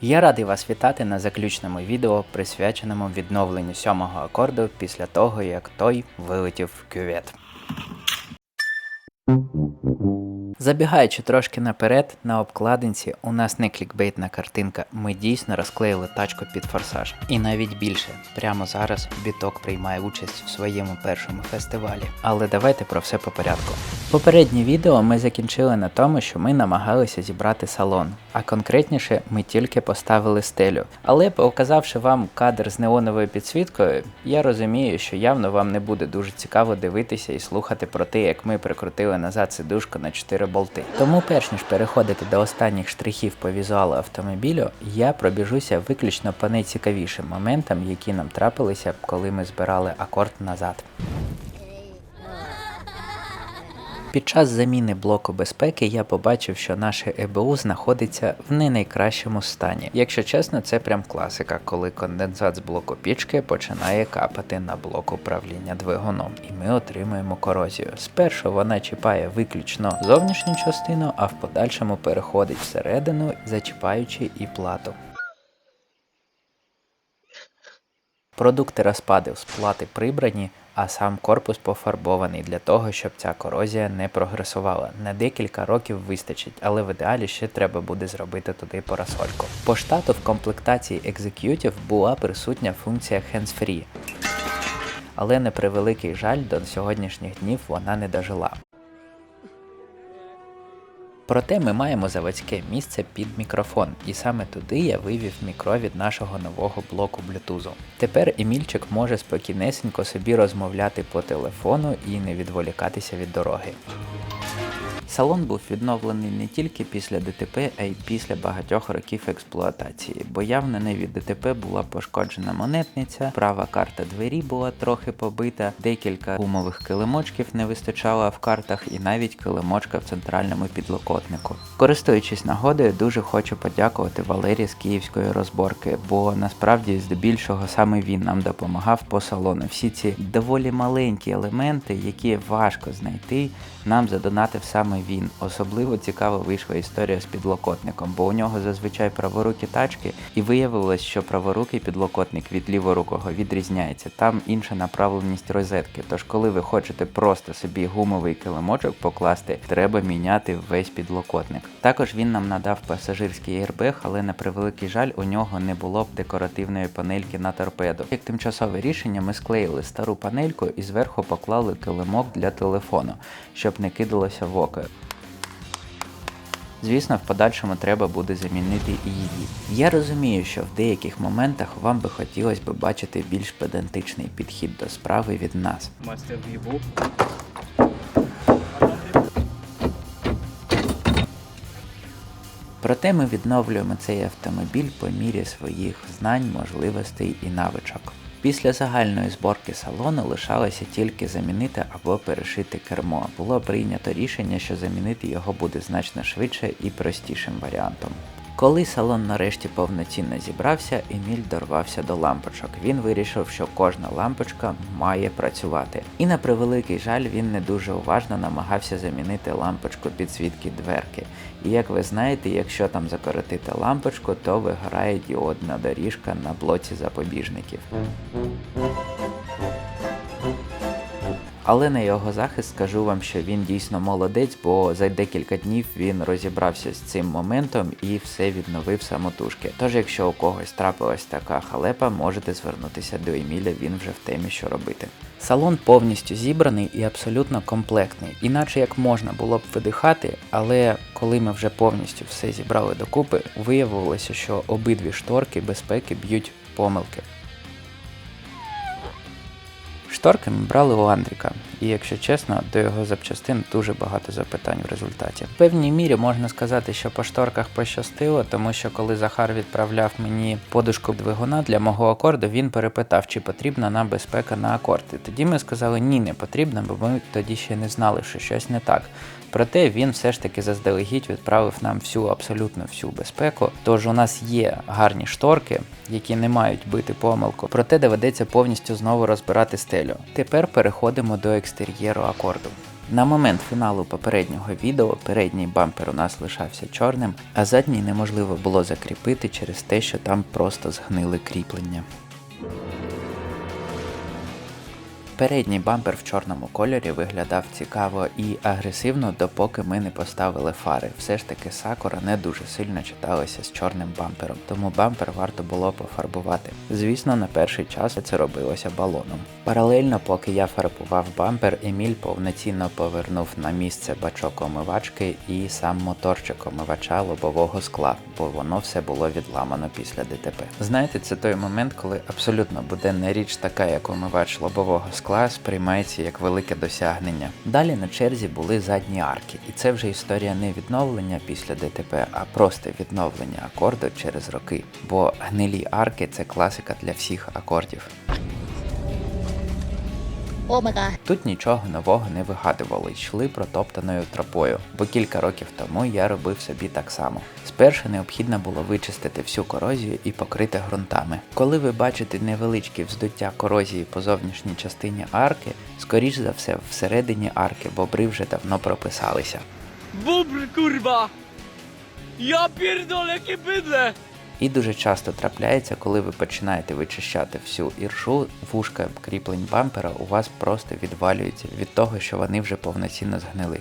Я радий вас вітати на заключному відео, присвяченому відновленню сьомого акорду після того, як той вилетів в кювет. Забігаючи трошки наперед, на обкладинці у нас не клікбейтна картинка. Ми дійсно розклеїли тачку під форсаж. І навіть більше, прямо зараз біток приймає участь в своєму першому фестивалі. Але давайте про все по порядку. Попереднє відео ми закінчили на тому, що ми намагалися зібрати салон, а конкретніше ми тільки поставили стелю. Але показавши вам кадр з неоновою підсвіткою, я розумію, що явно вам не буде дуже цікаво дивитися і слухати про те, як ми прикрутили назад сидушку на 4 болти. Тому, перш ніж переходити до останніх штрихів по візуалу автомобілю, я пробіжуся виключно по найцікавішим моментам, які нам трапилися, коли ми збирали акорд назад. Під час заміни блоку безпеки я побачив, що наше ЕБУ знаходиться в не найкращому стані. Якщо чесно, це прям класика, коли конденсат з блоку пічки починає капати на блок управління двигуном, і ми отримуємо корозію. Спершу вона чіпає виключно зовнішню частину, а в подальшому переходить всередину, зачіпаючи і плату. Продукти розпадів з плати прибрані, а сам корпус пофарбований для того, щоб ця корозія не прогресувала. На декілька років вистачить, але в ідеалі ще треба буде зробити туди парасольку. По штату в комплектації Executive була присутня функція Hands-Free, але на превеликий жаль до сьогоднішніх днів вона не дожила. Проте ми маємо заводське місце під мікрофон, і саме туди я вивів мікро від нашого нового блоку блютузу. Тепер Емільчик може спокійнесенько собі розмовляти по телефону і не відволікатися від дороги. Салон був відновлений не тільки після ДТП, а й після багатьох років експлуатації, бо явно не від ДТП була пошкоджена монетниця, права карта двері була трохи побита, декілька гумових килимочків не вистачало в картах і навіть килимочка в центральному підлокотнику. Користуючись нагодою, дуже хочу подякувати Валерії з київської розборки, бо насправді здебільшого саме він нам допомагав по салону. Всі ці доволі маленькі елементи, які важко знайти, нам задонатив саме він. Особливо цікаво вийшла історія з підлокотником, бо у нього зазвичай праворукі тачки, і виявилось, що праворукий підлокотник від ліворукого відрізняється. Там інша направленість розетки. Тож, коли ви хочете просто собі гумовий килимочок покласти, треба міняти весь підлокотник. Також він нам надав пасажирський airbag, але на превеликий жаль, у нього не було б декоративної панельки на торпеду. Як тимчасове рішення, ми склеїли стару панельку і зверху поклали килимок для телефону, щоб не кидалося в око. Звісно, в подальшому треба буде замінити і її. Я розумію, що в деяких моментах вам би хотілося б бачити більш педантичний підхід до справи від нас. Мастер в'їбу. Проте ми відновлюємо цей автомобіль по мірі своїх знань, можливостей і навичок. Після загальної зборки салону лишалося тільки замінити або перешити кермо. Було прийнято рішення, що замінити його буде значно швидше і простішим варіантом. Коли салон нарешті повноцінно зібрався, Еміль дорвався до лампочок. Він вирішив, що кожна лампочка має працювати. І на превеликий жаль, він не дуже уважно намагався замінити лампочку підсвітки дверки. І як ви знаєте, якщо там закоротити лампочку, то вигорає діодна доріжка на блоці запобіжників. Але на його захист скажу вам, що він дійсно молодець, бо за декілька днів він розібрався з цим моментом і все відновив самотужки. Тож, якщо у когось трапилась така халепа, можете звернутися до Еміля, він вже в темі, що робити. Салон повністю зібраний і абсолютно комплектний, іначе як можна було б видихати, але коли ми вже повністю все зібрали докупи, виявилося, що обидві шторки безпеки б'ють помилки. Шторки ми брали у Андріка, і якщо чесно, до його запчастин дуже багато запитань в результаті. В певній мірі можна сказати, що по шторках пощастило, тому що коли Захар відправляв мені подушку двигуна для мого акорду, він перепитав, чи потрібна нам безпека на акорд. І тоді ми сказали, ні, не потрібно, бо ми тоді ще не знали, що щось не так. Проте він все ж таки заздалегідь відправив нам всю абсолютно всю безпеку. Тож у нас є гарні шторки, які не мають бити помилку. Проте доведеться повністю знову розбирати стелю. Тепер переходимо до екстер'єру акорду. На момент фіналу попереднього відео передній бампер у нас лишався чорним, а задній неможливо було закріпити через те, що там просто згнили кріплення. Передній бампер в чорному кольорі виглядав цікаво і агресивно, допоки ми не поставили фари. Все ж таки Сакура не дуже сильно читалася з чорним бампером, тому бампер варто було пофарбувати. Звісно, на перший час це робилося балоном. Паралельно, поки я фарбував бампер, Еміль повноцінно повернув на місце бачок омивачки і сам моторчик омивача лобового скла, бо воно все було відламано після ДТП. Знаєте, це той момент, коли абсолютно буденна річ, така як омивач лобового скла, сприймається як велике досягнення. Далі на черзі були задні арки, і це вже історія не відновлення після ДТП, а просто відновлення акорду через роки. Бо гнилі арки це класика для всіх акордів. О май. Тут нічого нового не вигадували, йшли протоптаною тропою, бо кілька років тому я робив собі так само. Спершу необхідно було вичистити всю корозію і покрити ґрунтами. Коли ви бачите невеличкі вздуття корозії по зовнішній частині арки, скоріш за все всередині арки бобри вже давно прописалися. Kurwa! Ja pierdolę, jakie bydle! І дуже часто трапляється, коли ви починаєте вичищати всю іршу, вушка кріплень бампера у вас просто відвалюються від того, що вони вже повноцінно згнили.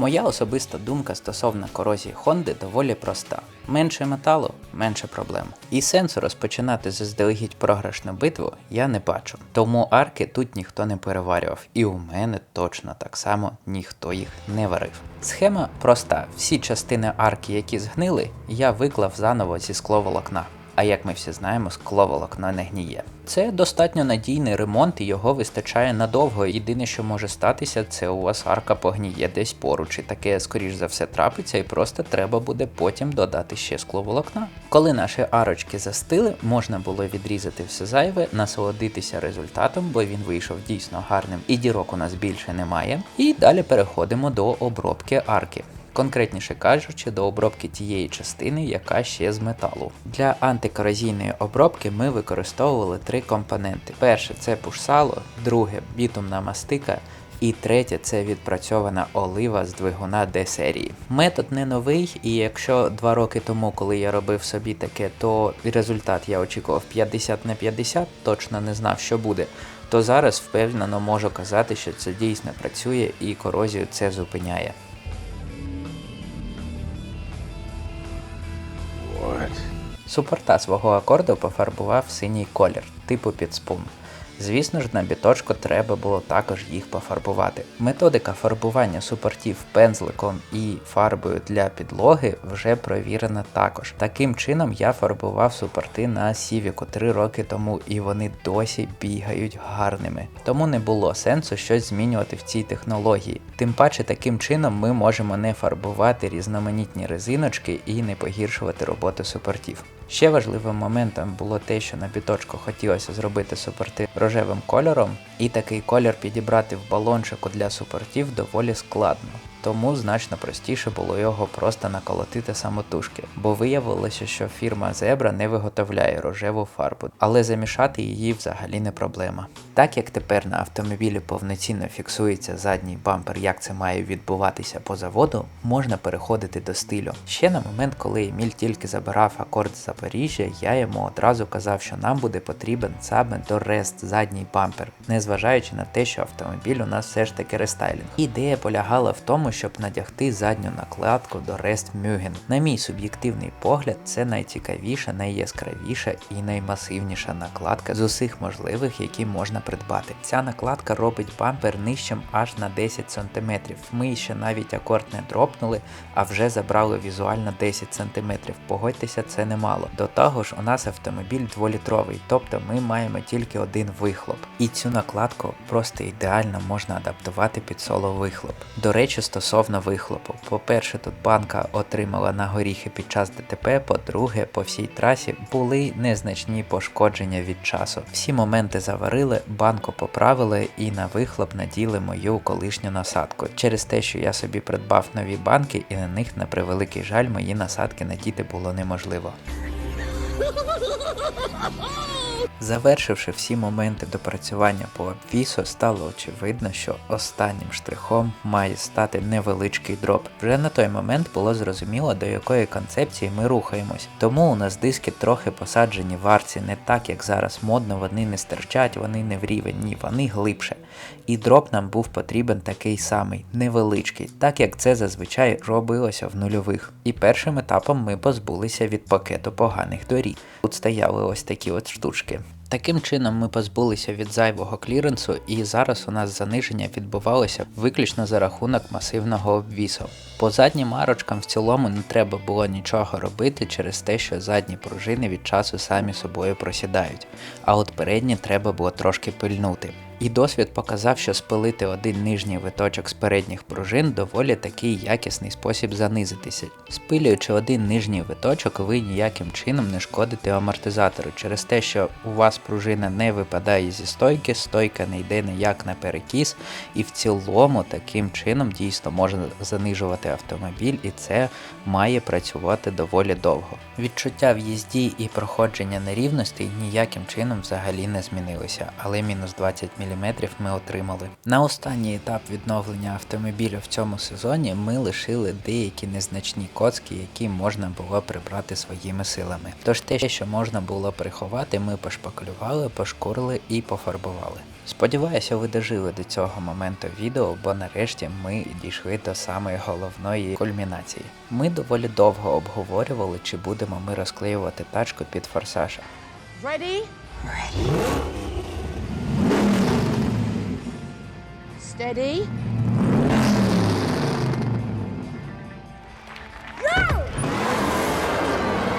Моя особиста думка стосовно корозії Хонди доволі проста. Менше металу, менше проблем. І сенсу розпочинати заздалегідь програшну битву я не бачу. Тому арки тут ніхто не переварював, і у мене точно так само ніхто їх не варив. Схема проста: всі частини арки, які згнили, я виклав заново зі скловолокна. А як ми всі знаємо, скловолокно не гніє. Це достатньо надійний ремонт і його вистачає надовго. Єдине, що може статися, це у вас арка погніє десь поруч, і таке, скоріш за все, трапиться, і просто треба буде потім додати ще скловолокна. Коли наші арочки застили, можна було відрізати все зайве, насолодитися результатом, бо він вийшов дійсно гарним, і дірок у нас більше немає. І далі переходимо до обробки арки. Конкретніше кажучи, до обробки тієї частини, яка ще з металу. Для антикорозійної обробки ми використовували три компоненти: перше це пушсало, друге бітумна мастика. І третє це відпрацьована олива з двигуна Д серії. Метод не новий, і якщо два роки тому, коли я робив собі таке, то результат я очікував 50 на 50, точно не знав, що буде. То зараз впевнено можу казати, що це дійсно працює і корозію це зупиняє. Супорта свого акорду пофарбував синій колір, типу підспун. Звісно ж, на біточку треба було також їх пофарбувати. Методика фарбування супортів пензликом і фарбою для підлоги вже провірена також. Таким чином я фарбував супорти на Сівіку 3 роки тому, і вони досі бігають гарними. Тому не було сенсу щось змінювати в цій технології. Тим паче таким чином ми можемо не фарбувати різноманітні резиночки і не погіршувати роботу супортів. Ще важливим моментом було те, що на біточку хотілося зробити супорти рожевим кольором, і такий колір підібрати в балончику для супортів доволі складно. Тому значно простіше було його просто наколотити самотужки, бо виявилося, що фірма Zebra не виготовляє рожеву фарбу, але замішати її взагалі не проблема. Так як тепер на автомобілі повноцінно фіксується задній бампер, як це має відбуватися по заводу, можна переходити до стилю. Ще на момент, коли Еміль тільки забирав акорд з Запоріжжя, я йому одразу казав, що нам буде потрібен саме до рест задній бампер, незважаючи на те, що автомобіль у нас все ж таки рестайлінг. Ідея полягала в тому, щоб надягти задню накладку до Rest Mugen. На мій суб'єктивний погляд, це найцікавіша, найяскравіша і наймасивніша накладка з усіх можливих, які можна придбати. Ця накладка робить бампер нижчим аж на 10 см. Ми ще навіть акорд не дропнули, а вже забрали візуально 10 см. Погодьтеся, це немало. До того ж, у нас автомобіль дволітровий, тобто ми маємо тільки один вихлоп. І цю накладку просто ідеально можна адаптувати під соло вихлоп. До речі, стосовно вихлопу. По-перше, тут банка отримала на горіхи під час ДТП, по-друге, по всій трасі були незначні пошкодження від часу. Всі моменти заварили, банку поправили і на вихлоп наділи мою колишню насадку. Через те, що я собі придбав нові банки, і на них, на превеликий жаль, мої насадки надіти було неможливо. Завершивши всі моменти допрацювання по обвісу, стало очевидно, що останнім штрихом має стати невеличкий дроп. Вже на той момент було зрозуміло, до якої концепції ми рухаємось. Тому у нас диски трохи посаджені в арці, не так як зараз модно, вони не стирчать, вони не в рівень, ні, вони глибше. І дроп нам був потрібен такий самий, невеличкий, так як це зазвичай робилося в нульових. І першим етапом ми позбулися від пакету поганих доріг. Тут стояли ось такі от штучки. Таким чином ми позбулися від зайвого кліренсу, і зараз у нас заниження відбувалося виключно за рахунок масивного обвісу. По заднім арочкам в цілому не треба було нічого робити через те, що задні пружини від часу самі собою просідають, а от передні треба було трошки пильнути. І досвід показав, що спилити один нижній виточок з передніх пружин доволі такий якісний спосіб занизитися. Спилюючи один нижній виточок, ви ніяким чином не шкодите амортизатору через те, що у вас пружина не випадає зі стойки, стойка не йде ніяк на перекіс, і в цілому таким чином дійсно можна занижувати автомобіль, і це має працювати доволі довго. Відчуття в їзді і проходження нерівностей ніяким чином взагалі не змінилися, але мінус 20 мм ми отримали. На останній етап відновлення автомобіля в цьому сезоні ми лишили деякі незначні коцки, які можна було прибрати своїми силами. Тож те, що можна було приховати, ми пошпаклювали, пошкурили і пофарбували. Сподіваюся, ви дожили до цього моменту відео, бо нарешті ми дійшли до самої головної кульмінації. Ми доволі довго обговорювали, чи будемо ми розклеювати тачку під форсаж. Ready? Steady.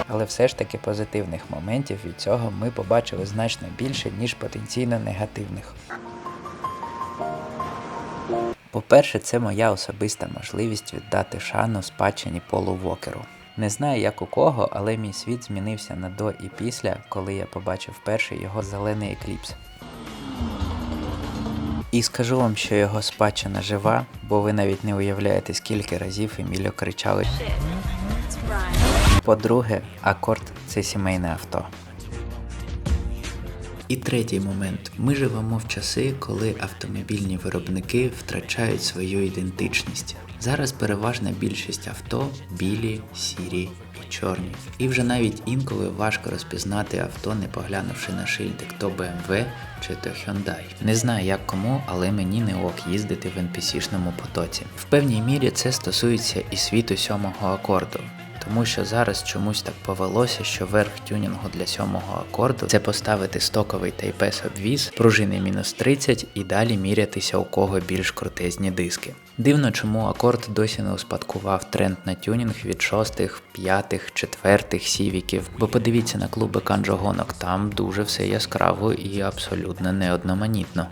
Але все ж таки позитивних моментів від цього ми побачили значно більше, ніж потенційно негативних. По-перше, це моя особиста можливість віддати шану спадщині Полу Вокеру. Не знаю як у кого, але мій світ змінився на до і після, коли я побачив перший його зелений екліпс. І скажу вам, що його спадщина жива, бо ви навіть не уявляєте, скільки разів Еміліо кричали. По-друге, акорд це сімейне авто. І третій момент. Ми живемо в часи, коли автомобільні виробники втрачають свою ідентичність. Зараз переважна більшість авто білі, сірі чорні. І вже навіть інколи важко розпізнати авто, не поглянувши на шильдик то BMW чи то Hyundai. Не знаю як кому, але мені не ок їздити в NPC-шному потоці. В певній мірі це стосується і світу сьомого акорду. Тому що зараз чомусь так повелося, що верх тюнінгу для сьомого акорду це поставити стоковий тайпес обвіз, пружини мінус 30 і далі мірятися у кого більш крутезні диски. Дивно, чому акорд досі не успадкував тренд на тюнінг від шостих, п'ятих, четвертих сівіків, бо подивіться на клуби канджогонок, там дуже все яскраво і абсолютно неодноманітно.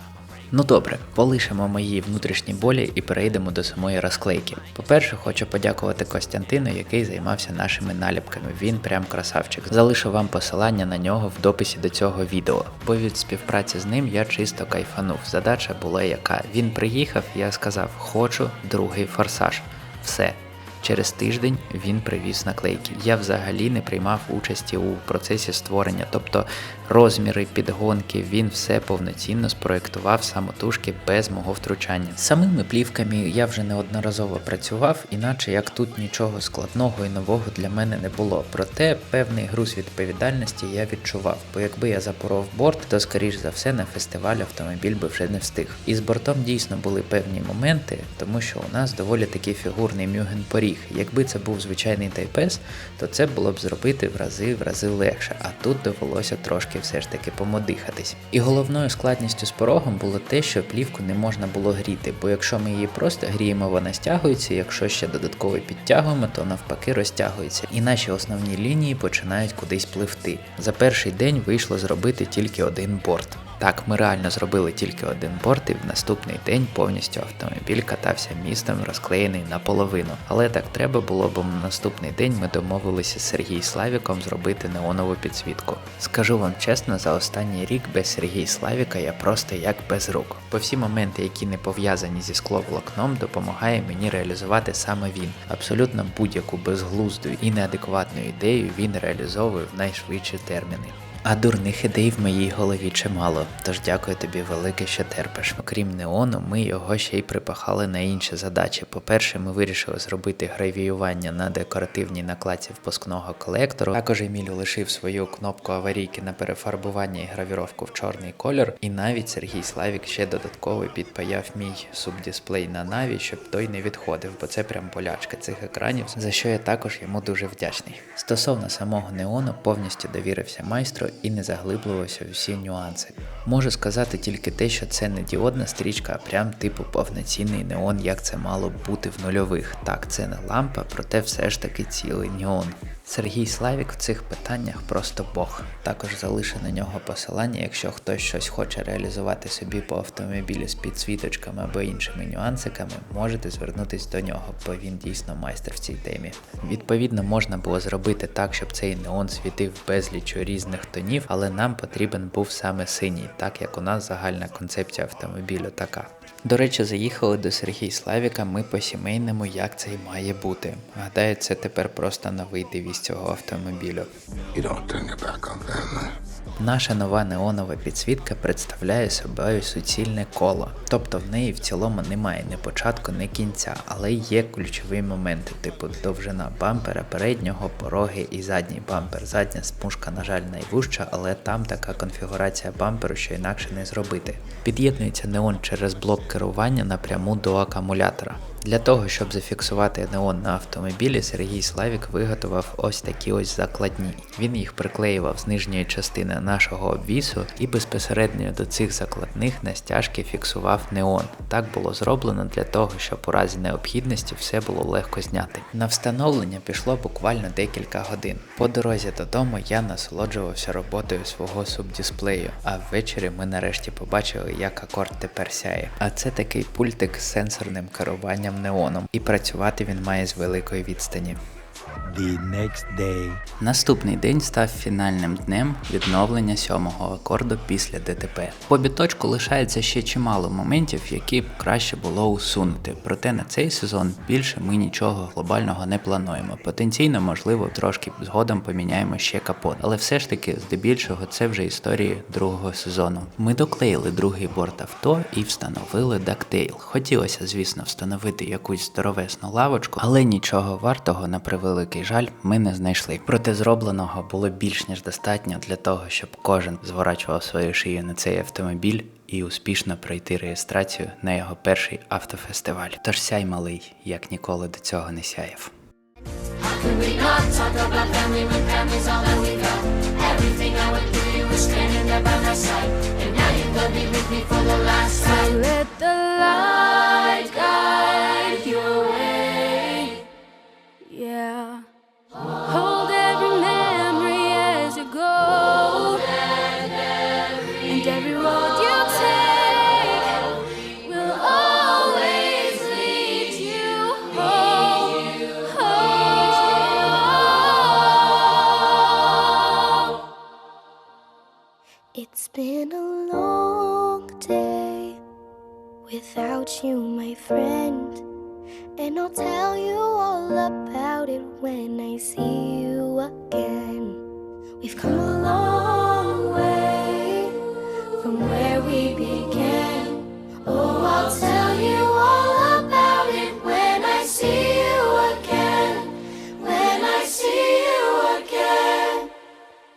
Ну добре, полишимо мої внутрішні болі і перейдемо до самої розклейки. По-перше, хочу подякувати Костянтину, який займався нашими наліпками. Він прям красавчик. Залишу вам посилання на нього в дописі до цього відео, бо від співпраці з ним я чисто кайфанув. Задача була яка. Він приїхав, я сказав, хочу другий форсаж. Все. Через тиждень він привіз наклейки. Я взагалі не приймав участі у процесі створення, тобто розміри, підгонки, він все повноцінно спроектував самотужки без мого втручання. Самими плівками я вже неодноразово працював, іначе як тут нічого складного і нового для мене не було. Проте певний груз відповідальності я відчував, бо якби я запоров борт, то скоріш за все на фестиваль автомобіль би вже не встиг. І з бортом дійсно були певні моменти, тому що у нас доволі такий фігурний мюген поріг. Якби це був звичайний тайпес, то це було б зробити в рази в рази легше, а тут довелося трошки все ж таки помодихатись. І головною складністю з порогом було те, що плівку не можна було гріти, бо якщо ми її просто гріємо, вона стягується, якщо ще додатково підтягуємо, то навпаки розтягується. І наші основні лінії починають кудись пливти. За перший день вийшло зробити тільки один борт. Так, ми реально зробили тільки один борт, і в наступний день повністю автомобіль катався містом, розклеєний наполовину. Але так треба було, бо на наступний день ми домовилися з Сергій Славіком зробити неонову підсвітку. Скажу вам чесно, за останній рік без Сергія Славіка я просто як без рук. Бо всі моменти, які не пов'язані зі скловолокном, допомагає мені реалізувати саме він. Абсолютно будь-яку безглузду і неадекватну ідею він реалізовує в найшвидші терміни. А дурних ідей в моїй голові чимало, тож дякую тобі велике, що терпиш. Окрім неону, ми його ще й припахали на інші задачі. По-перше, ми вирішили зробити гравіювання на декоративній накладці впускного колектору. Також Еміль лишив свою кнопку аварійки на перефарбування і гравіровку в чорний колір. І навіть Сергій Славік ще додатково підпаяв мій субдисплей на наві, щоб той не відходив, бо це прям болячка цих екранів, за що я також йому дуже вдячний. Стосовно самого неону, повністю довірився майстру і не заглиблювався в всі нюанси. Можу сказати тільки те, що це не діодна стрічка, а прям типу повноцінний неон, як це мало б бути в нульових. Так, це не лампа, проте все ж таки цілий неон. Сергій Славік в цих питаннях просто Бог. Також залишу на нього посилання, якщо хтось щось хоче реалізувати собі по автомобілі з підсвіточками або іншими нюансиками, можете звернутись до нього, бо він дійсно майстер в цій темі. Відповідно, можна було зробити так, щоб цей неон світив безлічу різних тонів, але нам потрібен був саме синій, так як у нас загальна концепція автомобілю така. До речі, заїхали до Сергій Славіка ми по сімейному, як це й має бути. Гадаю, це тепер просто новий девіз цього автомобілю. Наша нова неонова підсвітка представляє собою суцільне коло, тобто в неї в цілому немає ні початку, ні кінця, але є ключові моменти, типу довжина бампера, переднього, пороги і задній бампер. Задня смужка, на жаль, найвужча, але там така конфігурація бамперу, що інакше не зробити. Під'єднується неон через блок керування напряму до акумулятора. Для того, щоб зафіксувати неон на автомобілі, Сергій Славік виготовив ось такі ось закладні. Він їх приклеював з нижньої частини нашого обвісу і безпосередньо до цих закладних на стяжки фіксував неон. Так було зроблено для того, щоб у разі необхідності все було легко зняти. На встановлення пішло буквально декілька годин. По дорозі додому я насолоджувався роботою свого субдисплею, а ввечері ми нарешті побачили, як акорд тепер сяє. А це такий пультик з сенсорним керуванням неоном, і працювати він має з великої відстані. The next day. Наступний день став фінальним днем відновлення сьомого акорду після ДТП. По біточку лишається ще чимало моментів, які б краще було усунути. Проте на цей сезон більше ми нічого глобального не плануємо. Потенційно, можливо, трошки згодом поміняємо ще капот. Але все ж таки, здебільшого, це вже історії другого сезону. Ми доклеїли другий борт авто і встановили дактейл. Хотілося, звісно, встановити якусь здоровесну лавочку, але нічого вартого на превеликий жаль ми не знайшли. Проте зробленого було більш ніж достатньо для того, щоб кожен зворачував свою шию на цей автомобіль і успішно пройти реєстрацію на його перший автофестиваль. Тож сяй малий, як ніколи до цього не сяяв. Could we not been a long day without you, my friend. And I'll tell you all about it when I see you again. We've come a long